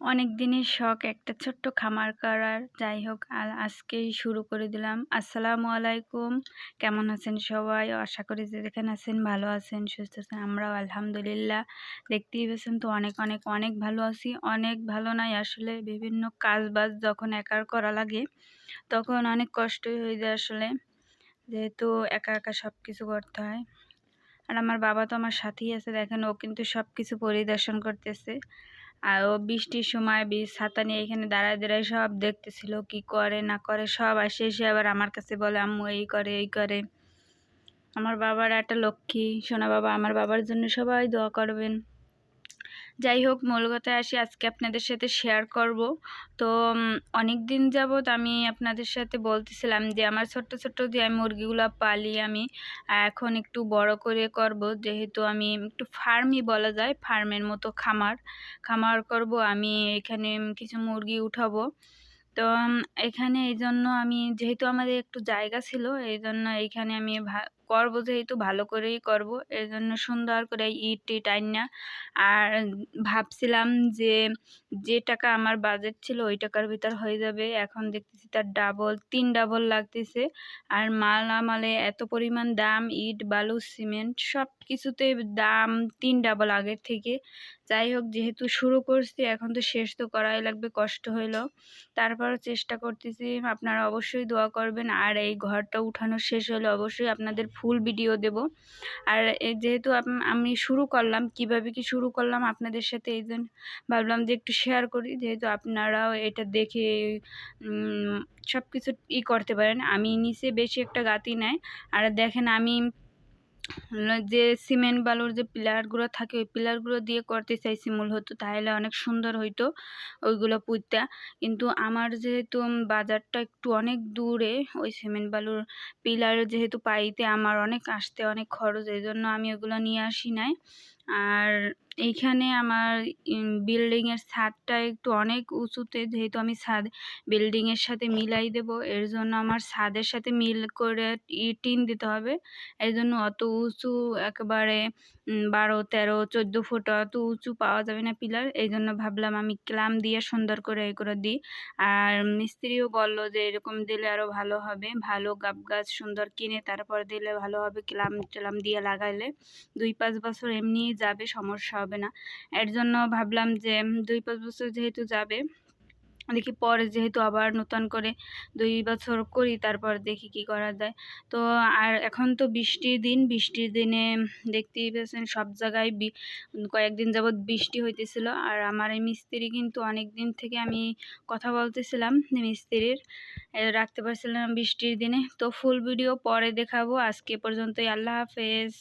অনেক দিনের শখ, একটা ছোট্ট খামার করার। যাই হোক আজকেই শুরু করে দিলাম। আসসালামু আলাইকুম। কেমন আছেন সবাই? আশা করি যে যেখানে আছেন ভালো আছেন, সুস্থ আছেন, আমরাও আলহামদুলিল্লাহ। দেখতেই পেয়েছেন তো অনেক অনেক অনেক ভালো আছি। অনেক ভালো নাই আসলে, বিভিন্ন কাজ বাজ যখন একার করা লাগে, তখন অনেক কষ্টই হয়ে যায় আসলে। যেহেতু একা একা সব কিছু করতে হয়। আর আমার বাবা তো আমার সাথেই আছে, দেখেন ও কিন্তু সব কিছু পরিদর্শন করতেছে। আর ও বৃষ্টির সময় বীজ ছাতা নিয়ে এখানে দাঁড়ায় দাঁড়ায় সব দেখতেছিল, কি করে না করে সব আসে এসে আবার আমার কাছে বলে, আম্মু, এই করে এই করে। আমার বাবার একটা লক্ষ্মী, সোনা বাবা, আমার বাবার জন্য সবাই দোয়া করবেন। যাই হোক, মূল কথায় আসি, আজকে আপনাদের সাথে শেয়ার করব। তো অনেক দিন যাবৎ আমি আপনাদের সাথে বলতেছিলাম যে, আমার ছোট্ট ছোট্ট যে আমি মুরগিগুলো পালি আমি এখন একটু বড় করে করব। যেহেতু আমি একটু ফার্মই বলা যায়, ফার্মের মতো খামার। খামার করব, আমি এখানে কিছু মুরগি উঠাবো। তো এখানে এই জন্য আমি, যেহেতু আমাদের একটু জায়গা ছিল, এই জন্য এইখানে আমি করব যেহেতু ভালো করেই করব এর জন্য সুন্দর করে ইট টিট আইনা আর ভাবছিলাম যে যে টাকা আমার বাজেট ছিল ওই টাকার ভিতর হয়ে যাবে। এখন দেখতেছি তার ডাবল তিন ডাবল লাগতেছে। আর মালামালে এত পরিমাণ দাম, ইট, বালু সিমেন্ট সব কিছুতে দাম তিন ডাবল আগের থেকে। যাই হোক, যেহেতু শুরু করছি, এখন তো শেষ তো করাই লাগবে, কষ্ট হইল। তারপরও চেষ্টা করতেছি, আপনারা অবশ্যই দোয়া করবেন। আর এই ঘরটা উঠানো শেষ হলে অবশ্যই আপনাদের ফুল ভিডিও দেব। আর যেহেতু আমি শুরু করলাম, কীভাবে কি শুরু করলাম আপনাদের সাথে এই জন্য ভাবলাম যে একটু শেয়ার করি। যেহেতু আপনারাও এটা দেখে সব কিছু ই করতে পারেন। আমি নিচে বেশি একটা গাতি নেয় আর দেখেন আমি যে সিমেন্ট বালুর যে পিলারগুলো থাকে, ওই পিলারগুলো দিয়ে করতে চাইছি মূল হতো, তাহলে অনেক সুন্দর হইতো ওইগুলো পুঁততে কিন্তু আমার যেহেতু বাজারটা একটু অনেক দূরে, ওই সিমেন্ট বালুর পিলার যেহেতু পাইতে আমার অনেক আসতে অনেক খরচ এই জন্য আমি ওগুলো নিয়ে আসি নাই। আর এইখানে আমার বিল্ডিংয়ের ছাদটা একটু অনেক উঁচুতে, যেহেতু আমি ছাদ বিল্ডিংয়ের সাথে মিলাই দেব, এর জন্য আমার ছাদের সাথে মিল করে টিন দিতে হবে। এই জন্য অত উঁচু, একেবারে বারো, তেরো, চোদ্দ ফুট অত উঁচু পাওয়া যাবে না পিলার। এই জন্য ভাবলাম আমি ক্লাম দিয়ে সুন্দর করে এ করে দিই। আর মিস্ত্রিও বলল যে এরকম দিলে আরও ভালো হবে। ভালো গাব গাছ সুন্দর কিনে তারপর দিলে ভালো হবে ক্লাম টেলাম দিয়ে লাগাইলে। দুই পাঁচ বছর এমনিই যাবে, সমস্যা হবে না। এর জন্য ভাবলাম যে দুই পাঁচ বছর যেহেতু যাবে, দেখি পরে যেহেতু আবার নতুন করে দুই বছর করি, তারপর দেখি কি করা যায়। তো আর এখন তো বৃষ্টির দিন, বৃষ্টির দিনে দেখতেই পেয়েছেন সব জায়গায় কয়েকদিন যাবৎ বৃষ্টি হইতেছিল। আর আমার এই মিস্ত্রি কিন্তু অনেক দিন থেকে আমি কথা বলতেছিলাম মিস্ত্রির রাখতে পারছিলাম বৃষ্টির দিনে। তো ফুল ভিডিও পরে দেখাবো। আজকে পর্যন্তই, আল্লাহ হাফেজ।